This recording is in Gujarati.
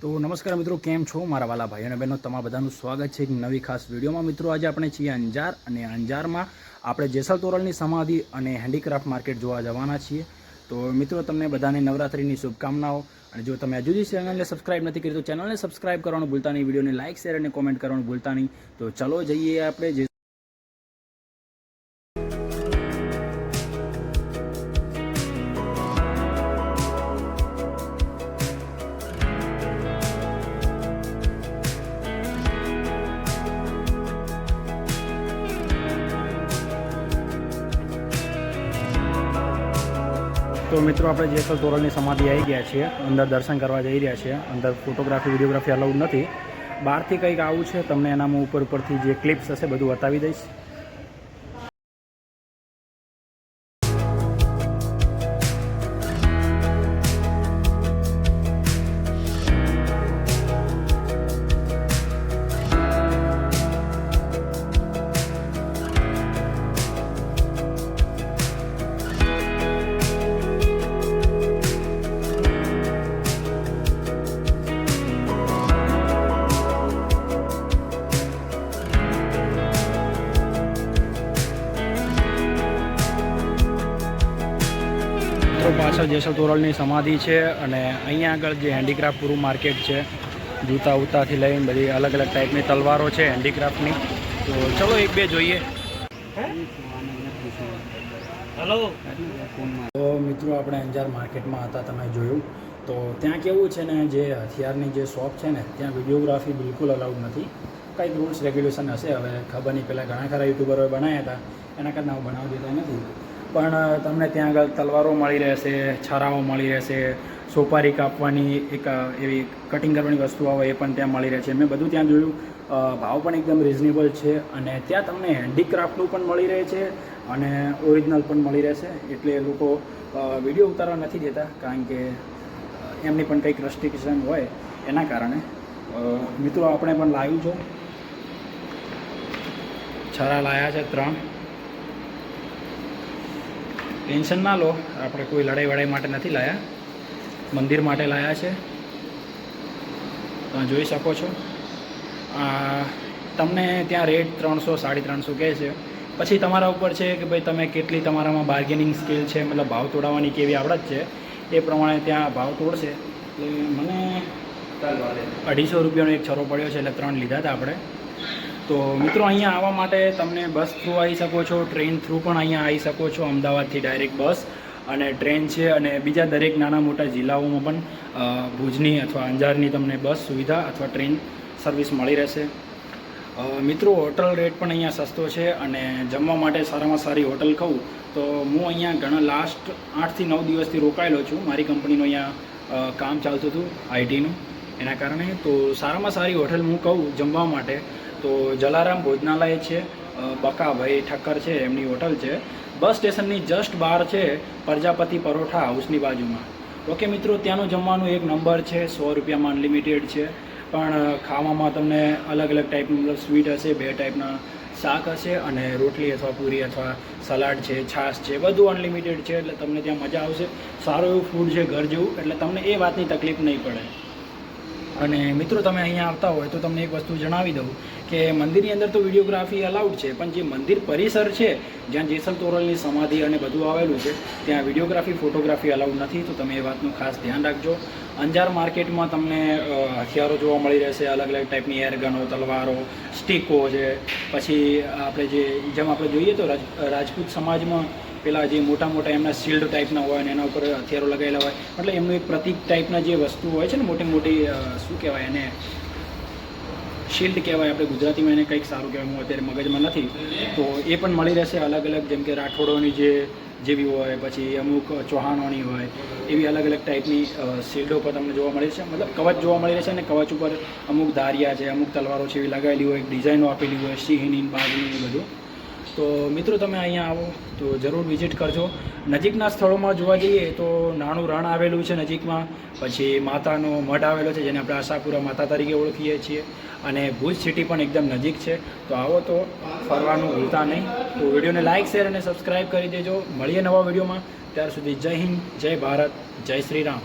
તો નમસ્કાર મિત્રો, કેમ છો મારા વાલા ભાઈ અને બહેનો? તમારા બધાનું સ્વાગત છે એક નવી ખાસ વિડીયોમાં. મિત્રો, આજે આપણે છીએ અંજાર અને અંજારમાં આપણે જેસલ તોરલની સમાધિ અને હેન્ડીક્રાફ્ટ માર્કેટ જોવા જવાના છીએ. તો મિત્રો, તમને બધાને નવરાત્રિની શુભકામનાઓ. અને જો તમે હજુ ચેનલને સબસ્ક્રાઇબ નથી કરી, તો ચેનલને સબસ્ક્રાઇબ કરવાનું ભૂલતા નહીં. વિડીયોને લાઇક શેર અને કોમેન્ટ કરવાનું ભૂલતા નહીં. તો ચલો જઈએ આપણે જે તો મિત્રો, આપણે જેસલ તોરલની સમાધિ આવી ગયા છીએ, અંદર દર્શન કરવા જઈ રહ્યા છીએ, અંદર ફોટોગ્રાફી વિડીયોગ્રાફી અલાઉડ નથી. બહારથી કંઈક આવું છે, તમને એનામાં ઉપર ઉપરથી જે ક્લિપ્સ હશે, બધું બતાવી દઈશ. મિત્રો પાછળ જેસલ તોરલની સમાધિ છે અને અહીંયા આગળ જે હેન્ડીક્રાફ્ટ પૂરું માર્કેટ છે જૂતા ઉતાથી લઈને બધી અલગ અલગ ટાઈપની તલવારો છે હેન્ડીક્રાફ્ટની તો ચલો એક બે જોઈએ. હલો તો મિત્રો આપણે અંજાર માર્કેટમાં હતા તમે જોયું. તો ત્યાં કેવું છે ને જે હથિયારની જે શોપ છે ને ત્યાં વિડીયોગ્રાફી બિલકુલ અલાઉડ નથી. કંઈક રૂલ્સ રેગ્યુલેશન હશે હવે ખબર નહીં પહેલાં ઘણા ખરા યુટ્યુબરોએ બનાવ્યા હતા એના કરતાં હું બનાવી દેતા નથી. પણ તમને ત્યાં આગળ તલવારો મળી રહેશે, છરાઓ મળી રહેશે, સોપારી કાપવાની એક એવી કટિંગ કરવાની વસ્તુઓ હોય એ પણ ત્યાં મળી રહે છે મેં બધું ત્યાં જોયું. ભાવ પણ એકદમ રિઝનેબલ છે અને ત્યાં તમને હેન્ડીક્રાફ્ટનું પણ મળી રહે છે અને ઓરિજિનલ પણ મળી રહેશે. એટલે લોકો વીડિયો ઉતારવા નથી દેતા કારણ કે એમની પણ કંઈક રસ્ટ્રિક્શન હોય એના કારણે. મિત્રો, આપણે પણ લાવ્યું છે. છરા લાયા છે ત્રણ. ટેન્શન ના લો. આપણે કોઈ લડાઈ વડાઈ માટે નથી લાયા. મંદિર માટે લાયા છે. તમે જોઈ શકો છો. તમને ત્યાં રેટ ત્રણસો સાડી ત્રણસો કહે છે. પછી તમારા ઉપર છે કે ભાઈ તમે કેટલી તમારામાં બાર્ગેનિંગ સ્કિલ છે મતલબ ભાવ તોડાવવાની કેવી આવડત છે એ પ્રમાણે ત્યાં ભાવ તોડશે. એટલે મને અઢીસો રૂપિયાનો એક છરો પડ્યો છે એટલે ત્રણ લીધા હતા આપણે. તો મિત્રો અહીંયા આવવા માટે તમને બસ થ્રુ આવી શકો છો, ટ્રેન થ્રુ પણ અહીંયા આવી શકો છો, અમદાવાદથી ડાયરેક્ટ બસ અને ટ્રેન છે અને બીજા દરેક નાના મોટા જિલ્લાઓમાં પણ ભુજની અથવા અંજારની તમને બસ સુવિધા અથવા ટ્રેન સર્વિસ મળી રહેશે. મિત્રો હોટલ રેટ પણ અહીંયા સસ્તો છે અને જમવા માટે સારામાં સારી હોટલ કહું તો હું અહીંયા ઘણા લાસ્ટ આઠથી નવ દિવસથી રોકાયેલો છું. મારી કંપનીનું અહીંયા કામ ચાલતું હતું, આઈટીનું. એના કારણે તો સારામાં સારી હોટલ હું કહું જમવા માટે. તો જલારામ ભોજનાલય છે બકાભાઈ ઠક્કર છે, એમની હોટલ છે. બસ સ્ટેશનની જસ્ટ બહાર છે, પ્રજાપતિ પરોઠા હાઉસની બાજુમાં. ઓકે મિત્રો, ત્યાંનું જમવાનું એક નંબર છે, સો રૂપિયામાં અનલિમિટેડ છે. પણ ખાવામાં તમને અલગ અલગ ટાઈપનું મતલબ સ્વીટ હશે, બે ટાઈપના શાક હશે અને રોટલી અથવા પૂરી અથવા સલાડ છે, છાશ છે, બધું અનલિમિટેડ છે, એટલે તમને ત્યાં મજા આવશે. સારું એવું ફૂડ છે, ઘર જેવું, એટલે તમને એ વાતની તકલીફ નહીં પડે. અને મિત્રો, તમે અહીંયા આવતા હોય તો તમને એક વસ્તુ જણાવી દઉં કે મંદિરની અંદર તો વિડીયોગ્રાફી અલાઉડ છે, પણ જે મંદિર પરિસર છે, જ્યાં જેસલ તોરલની સમાધિ અને બધું આવેલું છે, ત્યાં વિડીયોગ્રાફી, ફોટોગ્રાફી અલાઉડ નથી. તો તમે એ વાતનું ખાસ ધ્યાન રાખજો. અંજાર માર્કેટમાં તમને હથિયારો જોવા મળી રહેશે અલગ અલગ ટાઈપની એરગનો તલવારો સ્ટીકો છે. પછી આપણે જે, જેમ આપણે જોઈએ તો રાજ, રાજપૂત સમાજમાં પેલા જે મોટા મોટા એમના શિલ્ડ ટાઈપના હોય અને એના ઉપર હથિયારો લગાવેલા હોય એટલે એમનું એક પ્રતિક ટાઈપના જે વસ્તુ હોય છે ને, મોટી મોટી શું કહેવાય એને? શિલ્ડ કહેવાય આપણે ગુજરાતીમાં એને કંઈક સારું કહેવાય, હું અત્યારે મગજમાં નથી. તો એ પણ મળી રહેશે અલગ અલગ, જેમ કે રાઠોડોની જે જેવી હોય, પછી અમુક ચૌહાણોની હોય, એવી અલગ અલગ ટાઈપની શિલ્ડો પર તમને જોવા મળે છે મતલબ કવચ જોવા મળી રહેશે અને કવચ ઉપર અમુક ધારિયા છે, અમુક તલવારો છે એવી લગાવેલી હોય ડિઝાઇનો આપેલી હોય, સિંહની બાગની બધું. તો મિત્રો તમે અહીંયા આવો, તો જરૂર વિઝિટ કરજો. નજીકના સ્થળોમાં જોવા જઈએ તો નાનું રણ આવેલું છે નજીકમાં, પછી માતાનો મઠ આવેલો છે જેને આપણે આશાપુરા માતા તરીકે ઓળખીએ છીએ. અને ભુજ સિટી પણ એકદમ નજીક છે. તો આવો તો, ફરવાનું ભૂલતા નહીં. તો વિડીયોને લાઇક શેર અને સબસ્ક્રાઈબ કરી દેજો. મળીએ નવા વિડીયોમાં. ત્યાર સુધી જય હિન્દ, જય ભારત, જય શ્રી રામ.